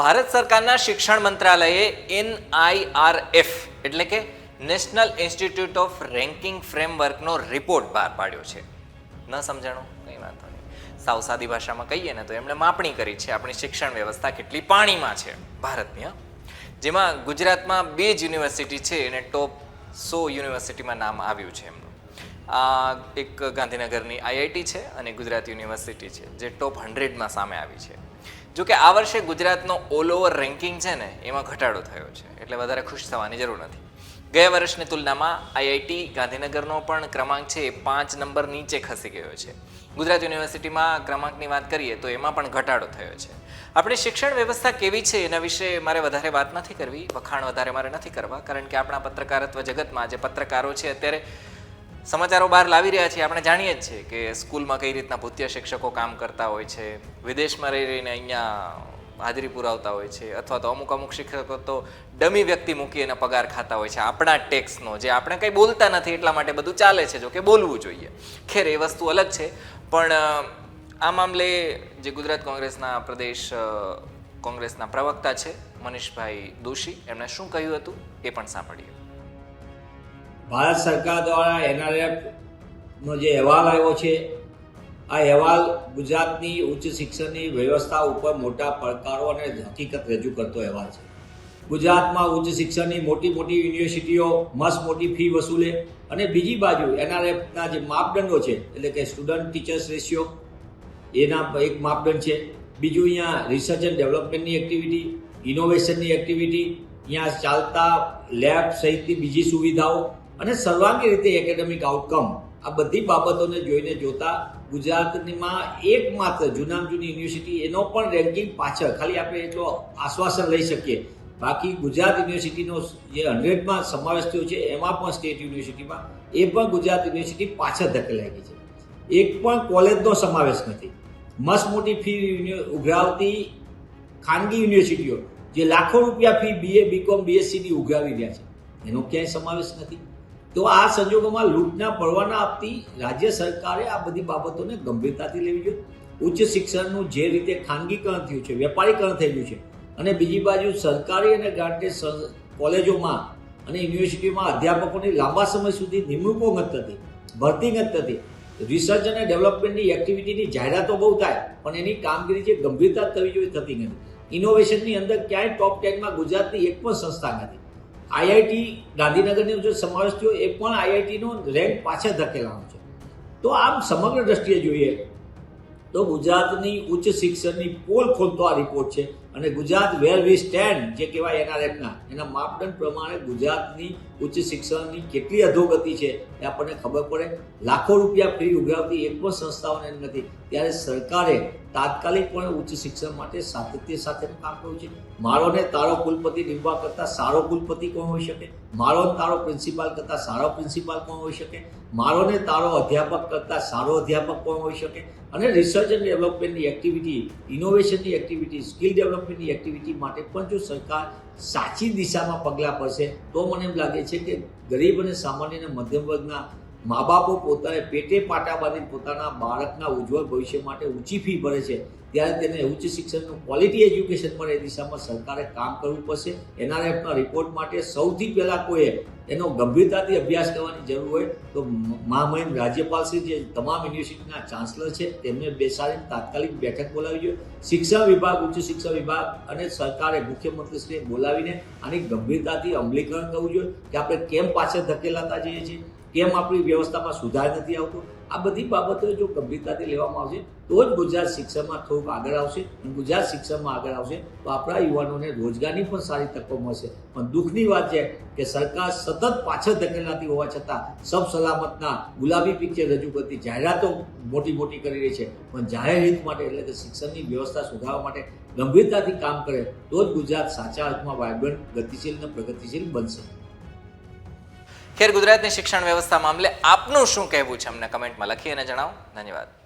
ભારત સરકારના શિક્ષણ મંત્રાલયે એનઆઈઆરએફ એટલે કે નેશનલ ઇન્સ્ટિટ્યૂટ ઓફ રેન્કિંગ ફ્રેમવર્કનો રિપોર્ટ બહાર પાડ્યો છે. ન સમજાણો? કંઈ વાંધો નહીં. સાવ સાદી ભાષામાં કહીએ ને તો એમણે માપણી કરી છે. આપણી શિક્ષણ વ્યવસ્થા કેટલી પાણીમાં છે ભારતની. જેમાં ગુજરાતમાં બે જ યુનિવર્સિટી છે, એને ટોપ સો યુનિવર્સિટીમાં નામ આવ્યું છે એમનું. આ એક ગાંધીનગરની આઈઆઈટી છે અને ગુજરાત યુનિવર્સિટી છે, જે ટોપ હંડ્રેડમાં સામે આવી છે. જો કે આ વર્ષે ગુજરાતનો ઓલ ઓવર રેન્કિંગ છે ને, એમાં ઘટાડો થયો છે, એટલે વધારે ખુશ થવાની જરૂર નથી. ગયા વર્ષની તુલનામાં આઈઆઈટી ગાંધીનગરનો પણ ક્રમાંક છે એ પાંચ નંબર નીચે ખસી ગયો છે. ગુજરાત યુનિવર્સિટીમાં ક્રમાંકની વાત કરીએ તો એમાં પણ ઘટાડો થયો છે. આપણી શિક્ષણ વ્યવસ્થા કેવી છે એના વિશે મારે વધારે વાત નથી કરવી, વખાણ વધારે મારે નથી કરવા, કારણ કે આપણા પત્રકારત્વ જગતમાં જે પત્રકારો છે અત્યારે સમાચારો બહાર લાવી રહ્યા છીએ. આપણે જાણીએ જ છીએ કે સ્કૂલમાં કઈ રીતના ભૂત્ય શિક્ષકો કામ કરતા હોય છે, વિદેશમાં રહી રહીને અહીંયા હાજરી પુરાવતા હોય છે, અથવા તો અમુક અમુક શિક્ષકો તો ડમી વ્યક્તિ મૂકી અને પગાર ખાતા હોય છે. આપણા ટેક્સનો જે આપણે કંઈ બોલતા નથી એટલા માટે બધું ચાલે છે, જો કે બોલવું જોઈએ. ખેર, એ વસ્તુ અલગ છે. પણ આ મામલે જે ગુજરાત કોંગ્રેસના પ્રદેશ કોંગ્રેસના પ્રવક્તા છે મનીષભાઈ દોશી, એમણે શું કહ્યું હતું એ પણ સાંભળીએ. ભારત સરકાર દ્વારા એનઆરએફનો જે અહેવાલ આવ્યો છે, આ અહેવાલ ગુજરાતની ઉચ્ચ શિક્ષણની વ્યવસ્થા ઉપર મોટા પડકારો અને હકીકત રજૂ કરતો અહેવાલ છે. ગુજરાતમાં ઉચ્ચ શિક્ષણની મોટી મોટી યુનિવર્સિટીઓ, મસ્ત મોટી ફી વસૂલે અને બીજી બાજુ એનઆરએફના જે માપદંડો છે, એટલે કે સ્ટુડન્ટ ટીચર્સ રેશિયો એના એક માપદંડ છે. બીજું અહીંયા રિસર્ચ એન્ડ ડેવલપમેન્ટની એક્ટિવિટી ઇનોવેશનની એક્ટિવિટી અહીંયા ચાલતા લેબ સહિતની બીજી સુવિધાઓ અને સર્વાંગી રીતે એકેડેમિક આઉટકમ આ બધી બાબતોને જોઈને જોતા ગુજરાતમાં એકમાત્ર જૂનામાં જૂની યુનિવર્સિટી એનો પણ રેન્કિંગ પાછળ, ખાલી આપણે એટલો આશ્વાસન લઈ શકીએ. બાકી ગુજરાત યુનિવર્સિટીનો જે હંડ્રેડમાં સમાવેશ થયો છે, એમાં પણ સ્ટેટ યુનિવર્સિટીમાં એ પણ ગુજરાત યુનિવર્સિટી પાછળ ધકેલાઈ ગઈ છે. એક પણ કોલેજનો સમાવેશ નથી. મસ્ત મોટી ફી ઉઘરાવતી ખાનગી યુનિવર્સિટીઓ જે લાખો રૂપિયા ફી બીએ બીકોમ બીએસસીની ઉઘરાવી રહ્યા છે. એનો ક્યાંય સમાવેશ નથી. તો આ સંજોગોમાં લૂંટના પરવાના આપતી રાજ્ય સરકારે આ બધી બાબતોને ગંભીરતાથી લેવી જોઈએ. ઉચ્ચ શિક્ષણનું જે રીતે ખાનગીકરણ થયું છે, વેપારીકરણ થઈ ગયું છે, અને બીજી બાજુ સરકારી અને ગ્રાન્ટેડ કોલેજોમાં અને યુનિવર્સિટીમાં અધ્યાપકોની લાંબા સમય સુધી નિમણૂકો નથી થતી, ભરતી નથી થતી. રિસર્ચ અને ડેવલપમેન્ટની એક્ટિવિટીની જાહેરાતો બહુ થાય, પણ એની કામગીરી જે ગંભીરતા થવી જોઈએ, થતી નથી. ઇનોવેશનની અંદર ક્યાંય ટોપ ટેનમાં ગુજરાતની એક પણ સંસ્થા નથી. આઈઆઈટી ગાંધીનગરનો જો સમાવેશ થયો, એ પણ આઈઆઈટીનો રેન્ક પાછળ ધકેલાનો છે. તો આમ સમગ્ર દ્રષ્ટિએ જોઈએ, તો ગુજરાતની ઉચ્ચ શિક્ષણની પોલ ખોલતો આ રિપોર્ટ છે. અને ગુજરાત વેર વી સ્ટેન્ડ જે કહેવાય એનઆરએફના, એના માપદંડ પ્રમાણે ગુજરાતની ઉચ્ચ શિક્ષણની કેટલી અધોગતિ છે એ આપણને ખબર પડે. લાખો રૂપિયા ફી ઉઘરાવતી એક પણ સંસ્થાઓને નથી. ત્યારે સરકારે તાત્કાલિક પણ ઉચ્ચ શિક્ષણ માટે સાતત્ય સાથે કામ કરવું છે. મારો ને તારો કુલપતિ નિમવા કરતાં સારો કુલપતિ કોણ હોઈ શકે? મારો તારો પ્રિન્સિપાલ કરતાં સારો પ્રિન્સિપાલ કોણ હોઈ શકે? મારો ને તારો અધ્યાપક કરતાં સારો અધ્યાપક કોણ હોઈ શકે? અને રિસર્ચ એન્ડ ડેવલપમેન્ટની એક્ટિવિટી ઇનોવેશનની એક્ટિવિટી સ્કિલ ડેવલપમેન્ટની એક્ટિવિટી માટે પણ જો સરકાર સાચી દિશામાં પગલાં ભરશે, તો મને એમ લાગે છે કે ગરીબ અને સામાન્ય અને મધ્યમ વર્ગના મા બાપો પોતાને પેટે પાટા બાંધી પોતાના બાળકના ઉજ્જવળ ભવિષ્ય માટે ઊંચી ફી ભરે છે. ત્યારે તેને ઉચ્ચ શિક્ષણનું ક્વોલિટી એજ્યુકેશન મળે એ દિશામાં સરકારે કામ કરવું પડશે. એનઆરએફના રિપોર્ટ માટે સૌથી પહેલાં કોઈએ એનો ગંભીરતાથી અભ્યાસ કરવાની જરૂર હોય તો મહામહિમ રાજ્યપાલ શ્રી જે તમામ યુનિવર્સિટીના ચાન્સલર છે તેમને બેસાડીને તાત્કાલિક બેઠક બોલાવી જોઈએ. શિક્ષણ વિભાગ, ઉચ્ચ શિક્ષણ વિભાગ અને સરકારે મુખ્યમંત્રીશ્રીએ બોલાવીને આની ગંભીરતાથી અમલીકરણ કરવું જોઈએ કે આપણે કેમ પાછળ ધકેલાતા જઈએ છીએ? કેમ આપણી વ્યવસ્થામાં સુધાર નથી આવતો? આ બધી બાબતો જો ગંભીરતાથી લેવામાં આવશે, તો જ ગુજરાત શિક્ષણમાં થોડુંક આગળ આવશે. ગુજરાત શિક્ષણમાં આગળ આવશે, તો આપણા યુવાનોને રોજગારની પણ સારી તકો મળશે. પણ દુઃખની વાત છે કે સરકાર સતત પાછળ ધકેલાતી હોવા છતાં સબ સલામતના ગુલાબી પિક્ચર રજૂ કરતી જાહેરાતો મોટી મોટી કરી રહી છે. પણ જાહેર હિત માટે એટલે કે શિક્ષણની વ્યવસ્થા સુધારવા માટે ગંભીરતાથી કામ કરે, તો જ ગુજરાત સાચા અર્થમાં વાઇબ્રન્ટ ગતિશીલ અને પ્રગતિશીલ બનશે. ખેર ગુજરાતની શિક્ષણ વ્યવસ્થા મામલે આપનું શું કહેવું છે? અમને કમેન્ટમાં લખી અને જણાવો. ધન્યવાદ.